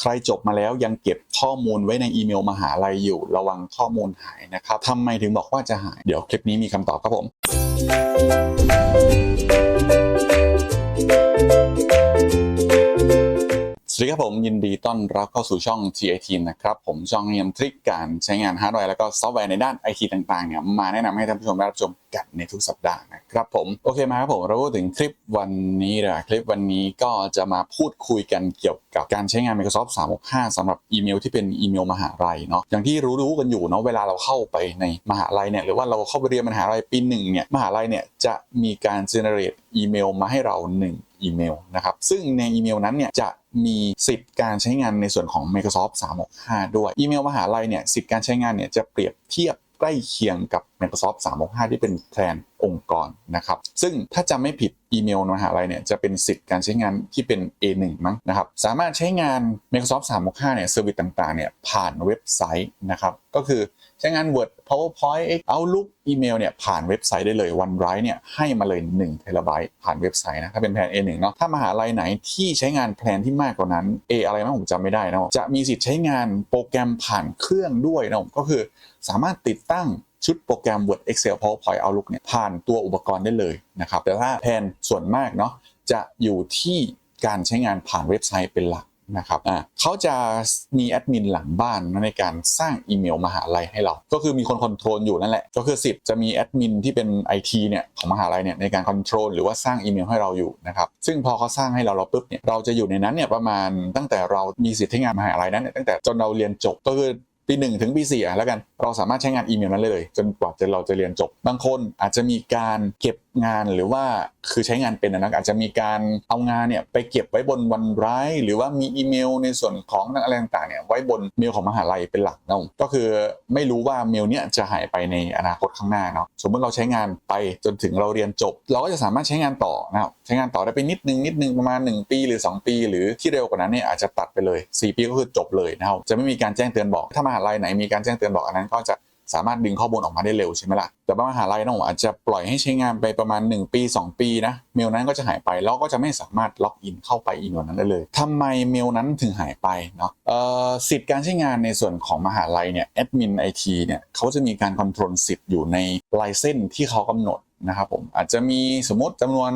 ใครจบมาแล้วยังเก็บข้อมูลไว้ในอีเมลมหาลัยอยู่ระวังข้อมูลหายนะครับทำไมถึงบอกว่าจะหาย เดี๋ยวคลิปนี้มีคำตอบครับผม สวัสดีครับผมยินดีต้อนรับเข้าสู่ช่อง TIT นะครับ ผมช่องเนียมทริคการใช้งานฮาร์ดแวร์แล้วก็ซอฟต์แวร์ในด้าน IT ต่างๆเนี่ยมาแนะนำให้ท่านผู้ชมได้รับชมกันในทุกสัปดาห์นะครับผมโอเคมาครับผมเราพูดถึงคลิปวันนี้เลยคลิปวันนี้ก็จะมาพูดคุยกันเกี่ยวกับการใช้งาน Microsoft 365สำหรับอีเมลที่เป็นอีเมลมหาลัยเนาะอย่างที่รู้ๆกันอยู่เนาะเวลาเราเข้าไปในมหาลัยเนี่ยหรือว่าเราเข้าไปเรียนมหาลัยปีหนึ่งเนี่ยมหาลัยเนี่ยจะมีการ generate อีเมลมาให้เราหนึ่งอีเมลนะครับซึ่งในอีเมลนั้นเนี่ยจะ มีสิทธิ์การใช้งานในส่วนของ Microsoft 365 ด้วย อีเมลมหาลัยเนี่ยสิทธิ์การใช้งานเนี่ยจะเปรียบเทียบใกล้เคียงกับ Microsoft 365 ที่เป็นแพลนองค์กรนะครับ ซึ่งถ้าจำไม่ผิดอีเมลมหาลัยเนี่ยจะเป็นสิทธิ์การใช้งานที่เป็น A1 มั้งนะครับ สามารถใช้งาน Microsoft 365 เนี่ยเซอร์วิสต่างๆ เนี่ยผ่านเว็บไซต์นะครับ ก็คือใช้งาน Word PowerPoint Outlook อีเมลเนี่ยผ่านเว็บไซต์ได้เลย OneDrive เนี่ยให้มาเลย1เทราไบต์ผ่านเว็บไซต์นะถ้าเป็นแพลน A1 เนาะถ้ามหาลัยไหนที่ใช้งานแพลนที่มากกว่านั้น A อะไรมั้งผมจำไม่ได้นะจะมีสิทธิ์ใช้งานโปรแกรมผ่านเครื่องด้วยนะก็คือสามารถติดตั้ง ชุดโปรแกรม Word Excel PowerPoint Outlook เนี่ยผ่านตัวอุปกรณ์ได้เลยนะครับ แต่ถ้าแพลนส่วนมากเนาะจะอยู่ที่การใช้งานผ่านเว็บไซต์เป็นหลักนะครับอ่าเขาจะมีแอดมินหลังบ้านในการสร้างอีเมลมหาลัยให้เรา ก็คือมีคนคอนโทรลอยู่นั่นแหละ ก็คือสิทธิ์จะมีแอดมินที่เป็น IT เนี่ยของมหาลัยเนี่ยในการคอนโทรลหรือว่าสร้างอีเมลให้เราอยู่นะครับ ซึ่งพอเขาสร้างให้เราเราปุ๊บเนี่ยเราจะอยู่ในนั้นเนี่ยประมาณตั้งแต่เรามีสิทธิ์ใช้งานมหาลัยนั้นเนี่ยตั้งแต่จนเราเรียนจบก็คือ ปีหนึ่งถึงปีสี่อะแล้วกันเราสามารถใช้งานอีเมลนั้นเลยจนกว่าจะเราจะเรียนจบ บางคนอาจจะมีการเก็บงานหรือว่าคือใช้งานเป็นนะอาจจะมีการเอางานเนี่ยไปเก็บไว้บนวันไรหรือว่ามีอีเมลในส่วนของอะไรต่างๆเนี่ยไว้บนเมลของมหาลัยเป็นหลักเนาะก็คือไม่รู้ว่าเมลเนี้ยจะหายไปในอนาคตข้างหน้าเนาะสมมติเราใช้งานไปจนถึงเราเรียนจบ เราก็จะสามารถใช้งานต่อนะครับใช้งานต่อได้ไปนิดนึงนิดนึงประมาณ 1 ปีหรือ 2 ปี หรือที่เร็วกว่านั้นเนี่ยอาจจะตัดไปเลย 4 ปีก็คือจบเลยนะครับจะไม่มีการแจ้งเตือนบอกถ้ามหาลัยไหนมีการแจ้งเตือนบอกอันนั้นก็จะสามารถดึงข้อมูลออกมาได้เร็วใช่ไหมล่ะ แต่ว่ามหาลัยน้องอาจจะปล่อยให้ใช้งานไปประมาณ 1 ปี 2 ปีนะ เมลนั้นก็จะหายไป แล้วก็จะไม่สามารถล็อกอินเข้าไปอีเมลนั้นได้เลยทำไมเมลนั้นถึงหายไปเนาะเอ่อสิทธิ์การใช้งานในส่วนของมหาลัยเนี่ย แอดมินไอทีเนี่ยเขาจะมีการคอนโทรลสิทธิ์อยู่ในลายเส้นที่เขากำหนด นะครับผมอาจจะมีสมมติจำนวน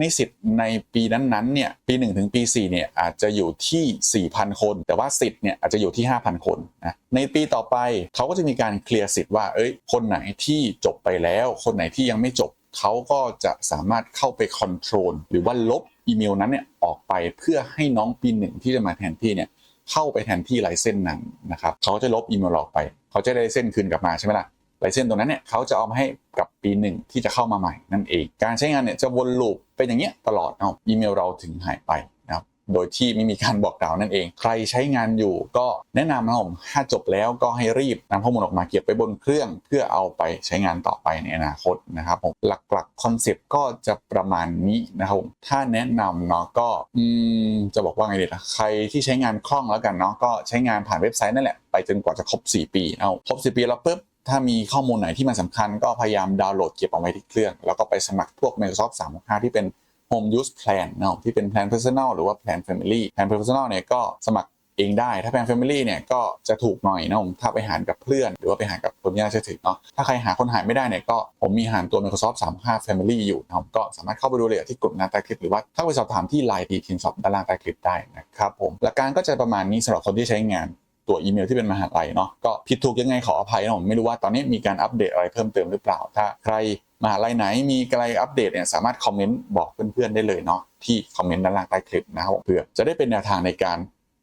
นิสิตในปีนั้นๆเนี่ยปี1ถึงปี4เนี่ยอาจจะอยู่ที่ 4,000 คน แต่ว่าสิทธิ์เนี่ยอาจจะอยู่ที่ 5,000 คนนะในปีต่อไปเขาก็จะมีการเคลียร์สิทธิ์ว่าเอ้ยคนไหนที่จบไปแล้ว คนไหนที่ยังไม่จบเขาก็จะสามารถเข้าไปคอนโทรลหรือว่าลบอีเมลนั้นเนี่ยออกไปเพื่อให้น้องปีหนึ่งที่จะมาแทนที่เนี่ยเข้าไปแทนที่ลายเส้นนั้นนะครับเขาจะลบอีเมลออกไป เขาจะได้เส้นคืนกลับมาใช่ไหมล่ะ ลายเส้นตรงนั้นเนี่ยเขาจะเอามาให้กับปีหนึ่งที่จะเข้ามาใหม่นั่นเอง การใช้งานเนี่ยจะวนลูปเป็นอย่างเงี้ยตลอดเอาอีเมลเราถึงหายไปนะครับโดยที่ไม่มีการบอกกล่าวนั่นเอง ใครใช้งานอยู่ก็แนะนำนะผมถ้าจบแล้วก็ให้รีบนำข้อมูลออกมาเก็บไว้บนเครื่อง เพื่อเอาไปใช้งานต่อไปในอนาคตนะครับผมหลักๆคอนเซปต์ก็จะประมาณนี้นะครับผมถ้าแนะนำเนาะก็อืมจะบอกว่าไงดีล่ะใครที่ใช้งานคล่องแล้วกันเนาะก็ใช้งานผ่านเว็บไซต์นั่นแหละไปจนกว่าจะครบ 4 ปีเอาครบ 4 ปีแล้วปุ๊บ ถ้ามีข้อมูลไหนที่มันสำคัญก็พยายามดาวน์โหลดเก็บเอาไว้ที่เครื่อง แล้วก็ไปสมัครพวก Microsoft 365 ที่เป็น Home Use Plan เนาะที่เป็นแพลน Personal หรือว่าแพลน Family แพลน Personal เนี่ยก็สมัครเองได้ถ้าแพลน Family เนี่ยก็จะถูกหน่อยนะผมถ้าไปหารกับเพื่อน หรือว่าไปหารกับคนที่น่าเชื่อถือเนาะถ้าใครหาคนหายไม่ได้เนี่ยก็ผมมีหารตัว Microsoft 35 Family อยู่นะครับก็สามารถเข้าไปดูรายลยที่กลุ่มหน้าใต้คลิปหรือว่าถ้าไปสอบถามที่ Line ทีทีมสอบด้านล่างใต้คลิปได้นะครับผมหลักการก็จะประมาณนี้สำหรับคนที่ใช้งาน ตัวอีเมลที่เป็นมหาลัยเนาะก็ผิดถูกยังไงขออภัยนะผมไม่รู้ว่าตอนนี้มีการอัปเดตอะไรเพิ่มเติมหรือเปล่า ถ้าใครมหาลัยไหนมีอะไรอัปเดตเนี่ยสามารถคอมเมนต์บอกเพื่อนๆได้เลยเนาะที่คอมเมนต์ด้านล่างใต้คลิปนะครับเพื่อจะได้เป็นแนวทางในการ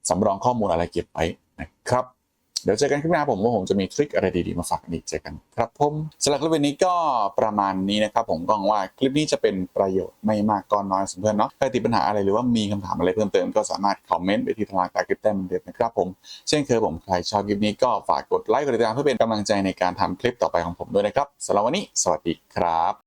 สำรองข้อมูลอะไรเก็บไว้นะครับ ดี๋ยวเจอกันคลิปหน้าผมว่าผมจะมีทริคอะไรดีๆมาฝากอีกเจอกันครับผมสำหรับคลิปวันนี้ก็ประมาณนี้นะครับผมก็หวังว่าคลิปนี้จะเป็นประโยชน์ไม่มากก็น้อยสำหรับเพื่อนเนาะใครติดปัญหาอะไรหรือว่ามีคำถามอะไรเพิ่มเติมก็สามารถคอมเมนต์ไปที่ทางใต้คลิปได้เหมือนเดิมนะครับผมเช่นเคยผมใครชอบคลิปนี้ก็ฝากกดไลค์กดติดตามเพื่อเป็นกำลังใจในการทำคลิปต่อไปของผมด้วยนะครับสำหรับวันนี้ สวัสดีครับ